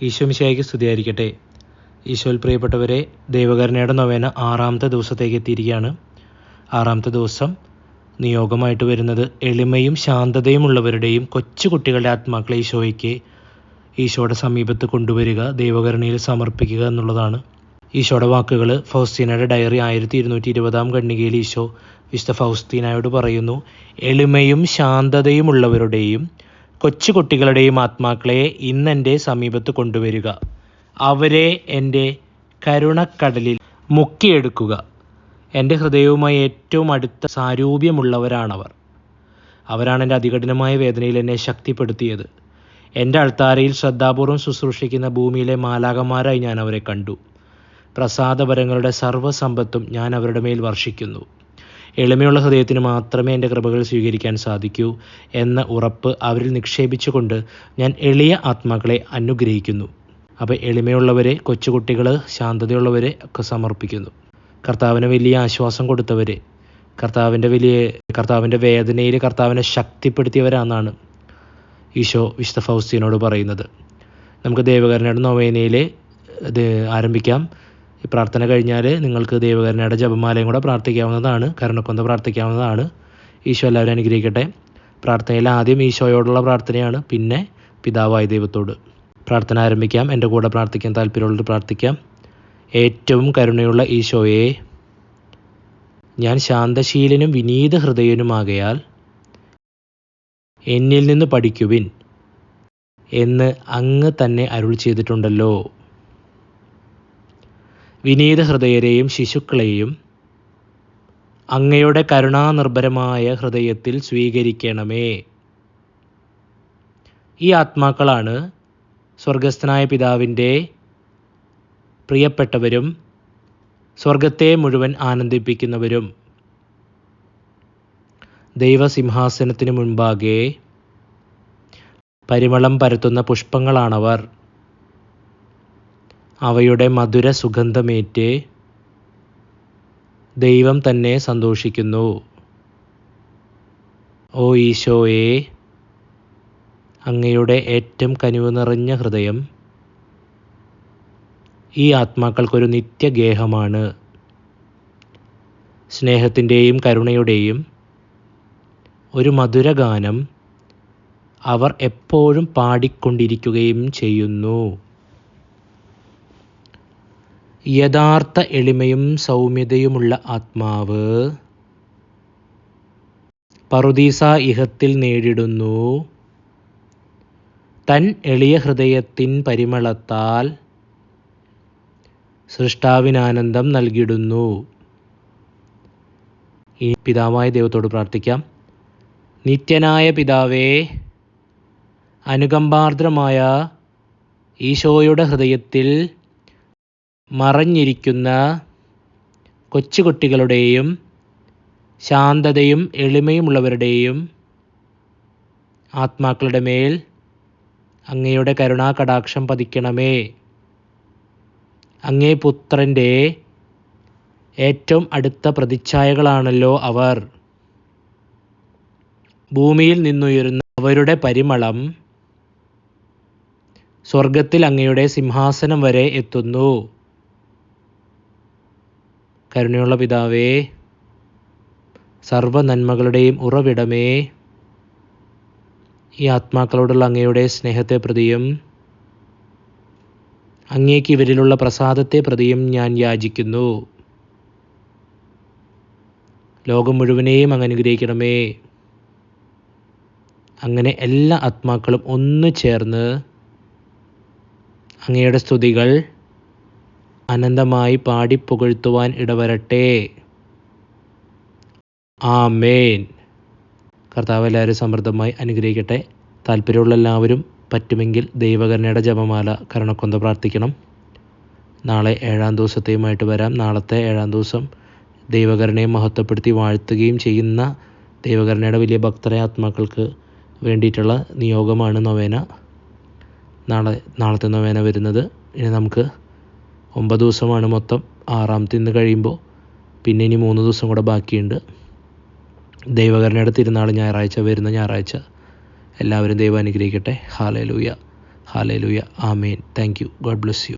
ഈശോമിശിയായിക്ക് സ്തുതിയായിരിക്കട്ടെ. ഈശോയിൽ പ്രിയപ്പെട്ടവരെ ദൈവകരുണയുടെ നൊവേന ആറാമത്തെ ദിവസത്തേക്ക് എത്തിയിരിക്കുകയാണ്. ആറാമത്തെ ദിവസം നിയോഗമായിട്ട് വരുന്നത് എളിമയും ശാന്തതയും ഉള്ളവരുടെയും കൊച്ചുകുട്ടികളുടെ ആത്മാക്കളെ ഈശോയ്ക്ക് ഈശോയുടെ സമീപത്ത് കൊണ്ടുവരിക ദൈവകരുണയിൽ സമർപ്പിക്കുക എന്നുള്ളതാണ്. ഈശോയുടെ വാക്കുകൾ ഫൗസ്തീനയുടെ ഡയറി ആയിരത്തി ഇരുന്നൂറ്റി ഇരുപതാം ഖണ്ഡികയിൽ ഈശോ വിശുദ്ധ ഫൗസ്തീനയോട് പറയുന്നു എളിമയും ശാന്തതയും ഉള്ളവരുടെയും കൊച്ചു കുട്ടികളുടെയും ആത്മാക്കളെ ഇന്നെന്റെ സമീപത്ത് കൊണ്ടുവരിക. അവരെ എന്റെ കരുണക്കടലിൽ മുക്കിയെടുക്കുക. എന്റെ ഹൃദയവുമായി ഏറ്റവും അടുത്ത സാരൂപ്യമുള്ളവരാണവർ. അവരാണ് എന്റെ അതികഠിനമായ വേദനയിൽ എന്നെ ശക്തിപ്പെടുത്തിയത്. എന്റെ അൾത്താരയിൽ ശ്രദ്ധാപൂർവം ശുശ്രൂഷിക്കുന്ന ഭൂമിയിലെ മാലാകന്മാരായി ഞാൻ അവരെ കണ്ടു. പ്രസാദപരങ്ങളുടെ സർവസമ്പത്തും ഞാൻ അവരുടെ മേൽ വർഷിക്കുന്നു. എളിമയുള്ള ഹൃദയത്തിന് മാത്രമേ എന്റെ കൃപകൾ സ്വീകരിക്കാൻ സാധിക്കൂ എന്ന ഉറപ്പ് അവരിൽ നിക്ഷേപിച്ചുകൊണ്ട് ഞാൻ എളിയ ആത്മാക്കളെ അനുഗ്രഹിക്കുന്നു. അപ്പോൾ എളിമയുള്ളവരെ കൊച്ചുകുട്ടികൾ ശാന്തതയുള്ളവരെ ഒക്കെ സമർപ്പിക്കുന്നു. കർത്താവിന് വലിയ ആശ്വാസം കൊടുത്തവരെ കർത്താവിന്റെ വലിയ കർത്താവിന്റെ വേദനയിൽ കർത്താവിനെ ശക്തിപ്പെടുത്തിയവരാണെന്നാണ് ഈശോ വിശുദ്ധ ഫൗസ്തീനോട് പറയുന്നത്. നമുക്ക് ദേവകരനോട് നൊവേനയിൽ ആരംഭിക്കാം. ഈ പ്രാർത്ഥന കഴിഞ്ഞാൽ നിങ്ങൾക്ക് ദൈവകരുണയുടെ ജപമാലയും കൂടെ പ്രാർത്ഥിക്കാവുന്നതാണ് കരുണക്കൊന്ത പ്രാർത്ഥിക്കാവുന്നതാണ്. ഈശോ എല്ലാവരും അനുഗ്രഹിക്കട്ടെ. പ്രാർത്ഥനയിൽ ആദ്യം ഈശോയോടുള്ള പ്രാർത്ഥനയാണ് പിന്നെ പിതാവായ ദൈവത്തോട്. പ്രാർത്ഥന ആരംഭിക്കാം. എന്റെ കൂടെ പ്രാർത്ഥിക്കാൻ താല്പര്യമുള്ളത് പ്രാർത്ഥിക്കാം. ഏറ്റവും കരുണയുള്ള ഈശോയെ ഞാൻ ശാന്തശീലനും വിനീത ഹൃദയനുമാകയാൽ എന്നിൽ നിന്ന് പഠിക്കുവിൻ എന്ന് അങ്ങ് തന്നെ അരുൾ ചെയ്തിട്ടുണ്ടല്ലോ. വിനീത ഹൃദയരെയും ശിശുക്കളെയും അങ്ങയുടെ കരുണാനിർഭരമായ ഹൃദയത്തിൽ സ്വീകരിക്കണമേ. ഈ ആത്മാക്കളാണ് സ്വർഗസ്ഥനായ പിതാവിന്റെ പ്രിയപ്പെട്ടവരും സ്വർഗത്തെ മുഴുവൻ ആനന്ദിപ്പിക്കുന്നവരും. ദൈവസിംഹാസനത്തിന് മുൻപാകെ പരിമളം പരത്തുന്ന പുഷ്പങ്ങളാണവർ. അവയുടെ മധുര സുഗന്ധമേറ്റ് ദൈവം തന്നെ സന്തോഷിക്കുന്നു. ഓ ഈശോയെ അങ്ങയുടെ ഏറ്റവും കനിവ് നിറഞ്ഞ ഹൃദയം ഈ ആത്മാക്കൾക്കൊരു നിത്യഗേഹമാണ്. സ്നേഹത്തിന്റെയും കരുണയുടെയും ഒരു മധുരഗാനം അവർ എപ്പോഴും പാടിക്കൊണ്ടിരിക്കുകയും ചെയ്യുന്നു. യഥാർത്ഥ എളിമയും സൗമ്യതയുമുള്ള ആത്മാവ്. പറുദീസ ഇഹത്തിൽ നേടിടുന്നു തൻ എളിയ ഹൃദയത്തിൻ പരിമളത്താൽ സൃഷ്ടാവിനാനന്ദം നൽകിടുന്നു. ഈ പിതാവായ ദൈവത്തോട് പ്രാർത്ഥിക്കാം. നിത്യനായ പിതാവേ അനുകമ്പാർദ്രമായ ഈശോയുടെ ഹൃദയത്തിൽ മറഞ്ഞിരിക്കുന്ന കൊച്ചുകുട്ടികളുടെയും ശാന്തതയും എളിമയുമുള്ളവരുടെയും ആത്മാക്കളുടെ മേൽ അങ്ങയുടെ കരുണാകടാക്ഷം പതിക്കണമേ. അങ്ങേ പുത്രന്റെ ഏറ്റവും അടുത്ത പ്രതിച്ഛായകളാണല്ലോ അവർ. ഭൂമിയിൽ നിന്നുയരുന്ന അവരുടെ പരിമളം സ്വർഗത്തിൽ അങ്ങയുടെ സിംഹാസനം വരെ എത്തുന്നു. കരുണയുള്ള പിതാവേ സർവ നന്മകളുടെയും ഉറവിടമേ ഈ ആത്മാക്കളോടുള്ള അങ്ങയുടെ സ്നേഹത്തെ പ്രതിയും അങ്ങേക്ക് ഇവരിലുള്ള പ്രസാദത്തെ പ്രതിയും ഞാൻ യാചിക്കുന്നു. ലോകം മുഴുവനെയും അങ്ങ് അനുഗ്രഹിക്കണമേ. അങ്ങനെ എല്ലാ ആത്മാക്കളും ഒന്ന് ചേർന്ന് അങ്ങയുടെ സ്തുതികൾ അനന്തമായി പാടിപ്പുകഴ്ത്തുവാൻ ഇടവരട്ടെ. ആമേൻ. കർത്താവ് എല്ലാവരും സമൃദ്ധമായി അനുഗ്രഹിക്കട്ടെ. താല്പര്യമുള്ള എല്ലാവരും പറ്റുമെങ്കിൽ ദൈവകരുണയുടെ ജപമാല കരുണക്കൊന്ത പ്രാർത്ഥിക്കണം. നാളെ ഏഴാം ദിവസത്തെയുമായിട്ട് വരാം. നാളത്തെ ഏഴാം ദിവസം ദൈവകരുണയെ മഹത്വപ്പെടുത്തി വാഴ്ത്തുകയും ചെയ്യുന്ന ദൈവകരുണയുടെ വലിയ ഭക്തരായ ആത്മാക്കൾക്ക് വേണ്ടിയിട്ടുള്ള നിയോഗമാണ് നൊവേന. നാളെ നാളത്തെ നൊവേന വരുന്നത്. ഇനി നമുക്ക് ഒമ്പത് ദിവസമാണ് മൊത്തം. ആറാമത്തെ ഇന്ന് കഴിയുമ്പോൾ പിന്നെ ഇനി മൂന്ന് ദിവസം കൂടെ ബാക്കിയുണ്ട്. ദൈവകരണയുടെ തിരുനാൾ ഞായറാഴ്ച വരുന്ന ഞായറാഴ്ച. എല്ലാവരും ദൈവം അനുഗ്രഹിക്കട്ടെ. Hallelujah hallelujah amen thank you God bless you